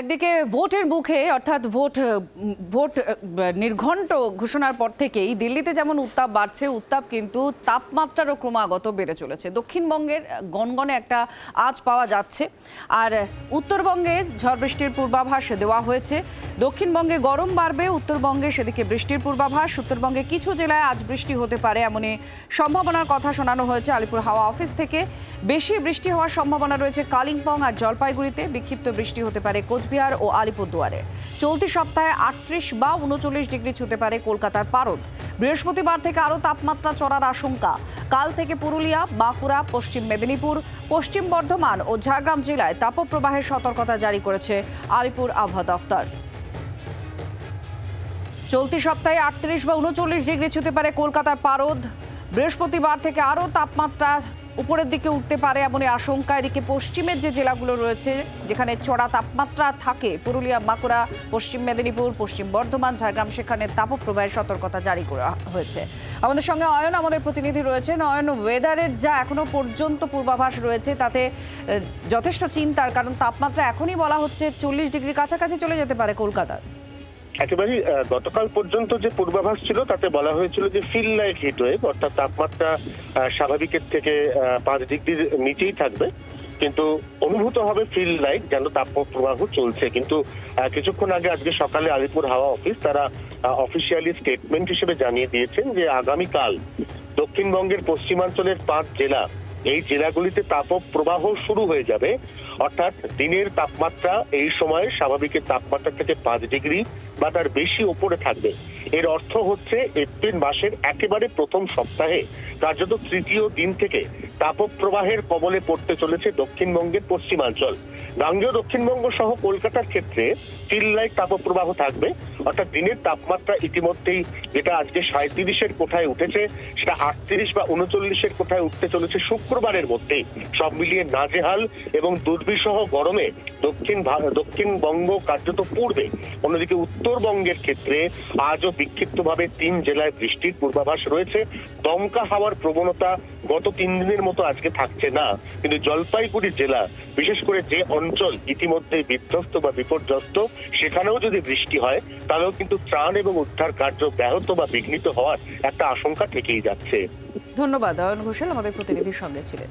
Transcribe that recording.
একদিকে ভোটের মুখে, অর্থাৎ ভোট ভোট নির্ঘণ্ট ঘোষণার পর থেকেই দিল্লিতে যেমন উত্তাপ বাড়ছে, উত্তাপ কিন্তু তাপমাত্রারও ক্রমাগত বেড়ে চলেছে। দক্ষিণবঙ্গের গনগনে একটা আজ পাওয়া যাচ্ছে। আর উত্তরবঙ্গে ঝড় বৃষ্টির পূর্বাভাস দেওয়া হয়েছে। দক্ষিণবঙ্গে গরম বাড়বে, উত্তরবঙ্গে সেদিকে বৃষ্টির পূর্বাভাস। উত্তরবঙ্গে কিছু জেলায় আজ বৃষ্টি হতে পারে এমনই সম্ভাবনার কথা শোনানো হয়েছে আলিপুর হাওয়া অফিস থেকে। বেশি বৃষ্টি হওয়ার সম্ভাবনা রয়েছে কালিম্পং আর জলপাইগুড়িতে। বিক্ষিপ্ত বৃষ্টি হতে পারে কোচবিহার ও আলিপুরদুয়ারে। চলতি সপ্তাহে আটত্রিশ বা উনচল্লিশ ডিগ্রি ছুতে পারে কলকাতার পারদ। বৃহস্পতিবার থেকে আরও তাপমাত্রা চড়ার আশঙ্কা। কাল থেকে পুরুলিয়া, বাঁকুড়া, পশ্চিম মেদিনীপুর, পশ্চিম বর্ধমান ও ঝাড়গ্রাম জেলায় তাপপ্রবাহের সতর্কতা জারি করেছে আলিপুর আবহাওয়া দফতর। চলতি সপ্তাহে আটত্রিশ বা উনচল্লিশ ডিগ্রি ছুতে পারে কলকাতার পারদ। বৃহস্পতিবার থেকে আরও তাপমাত্রা উপরের দিকে উঠতে পারে এমনই আশঙ্কা। এদিকে পশ্চিমের যে জেলাগুলো রয়েছে, যেখানে চড়া তাপমাত্রা থাকে, পুরুলিয়া, বাঁকুড়া, পশ্চিম মেদিনীপুর, পশ্চিম বর্ধমান, ঝাড়গ্রাম, সেখানে তাপপ্রবাহের সতর্কতা জারি করা হয়েছে। আমাদের সঙ্গে অয়ন, আমাদের প্রতিনিধি রয়েছেন। অয়ন ওয়েদারের যা এখনও পর্যন্ত পূর্বাভাস রয়েছে, তাতে যথেষ্ট চিন্তার, কারণ তাপমাত্রা এখনই বলা হচ্ছে চল্লিশ ডিগ্রি কাছাকাছি চলে যেতে পারে কলকাতার। একেবারেই গতকাল পর্যন্ত যে পূর্বাভাস ছিল, তাতে বলা হয়েছিল যে ফিল লাইক হিট ওয়েভ অর্থাৎ তাপমাত্রা স্বাভাবিকের থেকে পাঁচ ডিগ্রির নিচেই থাকবে। কিন্তু অনুভূত হবে ফিল লাইক যেন তাপপ্রবাহ চলছে। কিন্তু কিছুক্ষণ আগে, আজকে সকালে আলিপুর হাওয়া অফিস তারা অফিসিয়ালি স্টেটমেন্ট হিসেবে জানিয়ে দিয়েছেন যে আগামীকাল দক্ষিণবঙ্গের পশ্চিমাঞ্চলের পাঁচ জেলা এই জেলাগুলিতে তাপক প্রবাহ শুরু হয়ে যাবে। অর্থাৎ দিনের তাপমাত্রা এই সময় স্বাভাবিকের তাপমাত্রা থেকে পাঁচ ডিগ্রি বা তার বেশি ওপরে থাকবে। এর অর্থ হচ্ছে এপ্রিল মাসের একেবারে প্রথম সপ্তাহে, কার্যত তৃতীয় দিন থেকে তাপক প্রবাহের কবলে পড়তে চলেছে দক্ষিণবঙ্গের পশ্চিমাঞ্চল। গাঙ্গেয় দক্ষিণবঙ্গ সহ কলকাতার ক্ষেত্রে চিল্লায় তাপপ্রবাহ থাকবে। অর্থাৎ দিনের তাপমাত্রা ইতিমধ্যেই যেটা আজকে সাঁত্রিশের কোঠায় উঠেছে, সেটা আটত্রিশ বা উনচল্লিশের কোঠায় উঠতে চলেছে শুক্রবারের মধ্যেই। সব মিলিয়ে নাজেহাল এবং দুর্বিষহ গরমে দক্ষিণ দক্ষিণবঙ্গ কার্যত পূর্বে। অন্যদিকে উত্তরবঙ্গের ক্ষেত্রে আজও বিক্ষিপ্তভাবে তিন জেলায় বৃষ্টির পূর্বাভাস রয়েছে। দমকা হাওয়ার প্রবণতা গত তিন দিনের মতো আজকে থাকছে না, কিন্তু জলপাইগুড়ি জেলা, বিশেষ করে যে অঞ্চল ইতিমধ্যে বিধ্বস্ত বা বিপর্যস্ত, সেখানেও যদি বৃষ্টি হয়, তাহলেও কিন্তু ত্রাণ এবং উদ্ধার কার্য ব্যাহত বা বিঘ্নিত হওয়ার একটা আশঙ্কা থেকেই যাচ্ছে। ধন্যবাদ, অয়ন ঘোষাল আমাদের প্রতিনিধির সঙ্গে ছিলেন।